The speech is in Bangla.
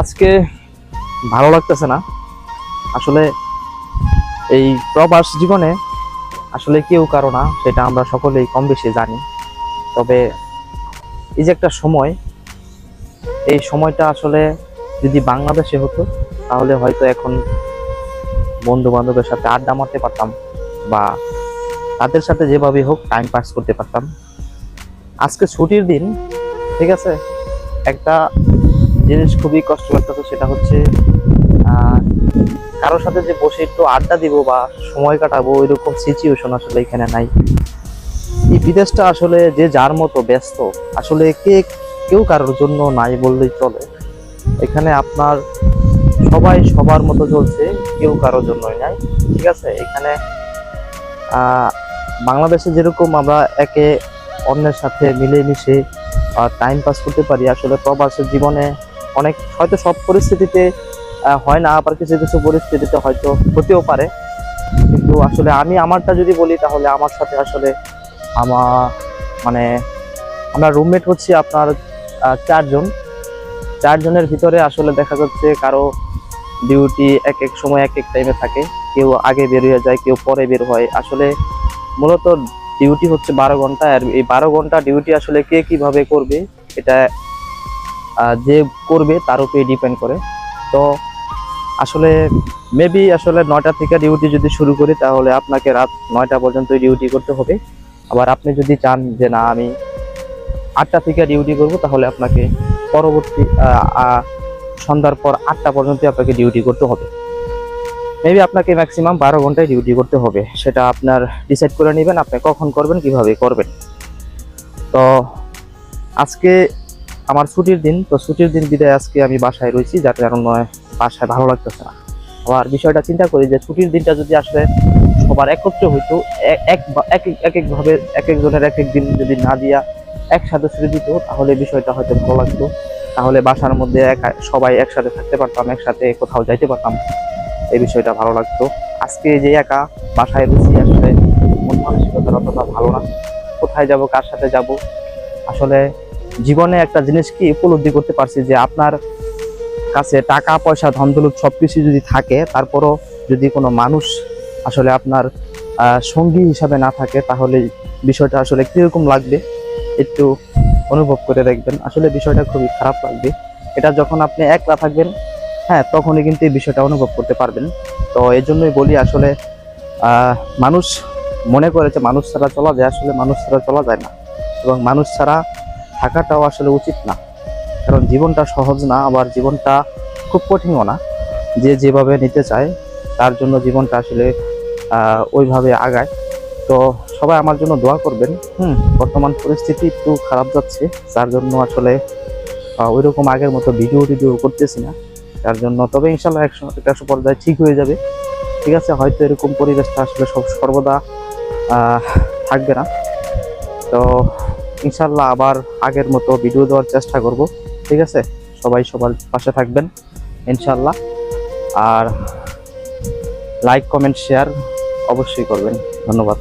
আজকে ভালো লাগতেছে না। আসলে এই প্রবাস জীবনে আসলে কেউ কারও না, সেটা আমরা সকলেই কম বেশি জানি। তবে এই যে একটা সময়, এই সময়টা আসলে যদি বাংলাদেশে হতো, তাহলে হয়তো এখন বন্ধু বান্ধবের সাথে আড্ডা মারতে পারতাম বা তাদের সাথে যেভাবে হোক টাইম পাস করতে পারতাম। আজকে ছুটির দিন, ঠিক আছে? একটা জিনিস খুবই কষ্ট লাগতেছে সেটা হচ্ছে কারোর সাথে যে বসে একটু আড্ডা দিব বা সময় কাটাবো, ওইরকম সিচুয়েশন আসলে এখানে নাই। এই বিদেশটা আসলে যে যার মতো ব্যস্ত, আসলে কে কেউ কারোর জন্য নাই বললেই চলে। এখানে আপনার সবাই সবার মতো চলছে, কেউ কারোর জন্যই নাই, ঠিক আছে? এখানে বাংলাদেশে যেরকম আমরা একে অন্যের সাথে মিলেমিশে টাইম পাস করতে পারি, আসলে প্রবাসের জীবনে অনেক হয়তো সব পরিস্থিতিতে হয় না, আবার কিছু কিছু পরিস্থিতিতে হয়তো হতেও পারে। কিন্তু আসলে আমি আমারটা যদি বলি, তাহলে আমার সাথে আসলে আমার মানে আমরা রুমমেট হচ্ছি আপনার চারজন। চারজনের ভিতরে আসলে দেখা যাচ্ছে কারও ডিউটি এক এক সময় এক এক টাইমে থাকে। কেউ আগে বের হয়ে যায়, কেউ পরে বের হয়। আসলে মূলত ডিউটি হচ্ছে বারো ঘণ্টা, আর এই বারো ঘণ্টা ডিউটি আসলে কে কীভাবে করবে, এটা যে করবে তার উপরে ডিপেন্ড করে। তো আসলে মেবি আসলে নয়টা থেকে ডিউটি যদি শুরু করি, তাহলে আপনাকে রাত নয়টা পর্যন্ত ডিউটি করতে হবে। আবার আপনি যদি চান যে না, আমি আটটা থেকে ডিউটি করব, তাহলে আপনাকে পরবর্তী সন্ধ্যার পর আটটা পর্যন্ত আপনাকে ডিউটি করতে হবে। মেবি আপনাকে ম্যাক্সিমাম বারো ঘন্টায় ডিউটি করতে হবে। সেটা আপনার ডিসাইড করে নেবেন, আপনি কখন করবেন, কীভাবে করবেন। তো আজকে আমার ছুটির দিন, তো ছুটির দিন বিদায় আজকে আমি বাসায় রয়েছি যার কারণে বাসায় ভালো লাগতেছে না। আবার বিষয়টা চিন্তা করি যে ছুটির দিনটা যদি আসলে সবার একত্রে হইতো এক এক এক- এক একভাবে এক একজনের এক এক দিন যদি না দিয়া একসাথে ছুটি দিত, তাহলে বিষয়টা হয়তো ভালো লাগতো। তাহলে বাসার মধ্যে সবাই একসাথে থাকতে পারতাম, একসাথে কোথাও যাইতে পারতাম। এই বিষয়টা ভালো লাগতো। আজকে যে একা বাসায় রয়েছি, আসলে মন মানসিকতা অতটা ভালো না। কোথায় যাব, কার সাথে যাব? আসলে জীবনে একটা জিনিস কি উপলব্ধি করতে পারছি যে আপনার কাছে টাকা, পয়সা, ধন সব কিছু যদি থাকে, তারপরও যদি কোনো মানুষ আসলে আপনার সঙ্গী হিসাবে না থাকে, তাহলে বিষয়টা আসলে কীরকম লাগবে? একটু অনুভব করে দেখবেন। আসলে বিষয়টা খুবই খারাপ লাগবে। এটা যখন আপনি একলা থাকবেন হ্যাঁ তখনই কিন্তু এই বিষয়টা অনুভব করতে পারবেন। তো এই জন্যই বলি আসলে মানুষ মনে করে যে মানুষ ছাড়া চলা যায়, আসলে মানুষ ছাড়া চলা যায় না। এবং মানুষ ছাড়া থাকাটাও আসলে উচিত না। কারণ জীবনটা সহজ না, আবার জীবনটা খুব কঠিনও না। যে যেভাবে নিতে চায়, তার জন্য জীবনটা আসলে ওইভাবে আগায়। তো সবাই আমার জন্য দোয়া করবেন। হুম, বর্তমান পরিস্থিতি একটু খারাপ যাচ্ছে। যার জন্য আসলে ওই রকম আগের মতো ভিডিও টিডিও করতেছি না। তার জন্য তবে ইনশাল্লাহ একশো, একটা পর্যায়ে ঠিক হয়ে যাবে। ঠিক আছে, হয়তো এরকম পরিবেশটা আসলে সব, সর্বদা থাকবে না। তো ইনশাল্লাহ আবার আগের মতো ভিডিও দেওয়ার চেষ্টা করব, ঠিক আছে? সবাই সবার পাশে থাকবেন ইনশাল্লাহ আর লাইক কমেন্ট শেয়ার অবশ্যই করবেন। ধন্যবাদ।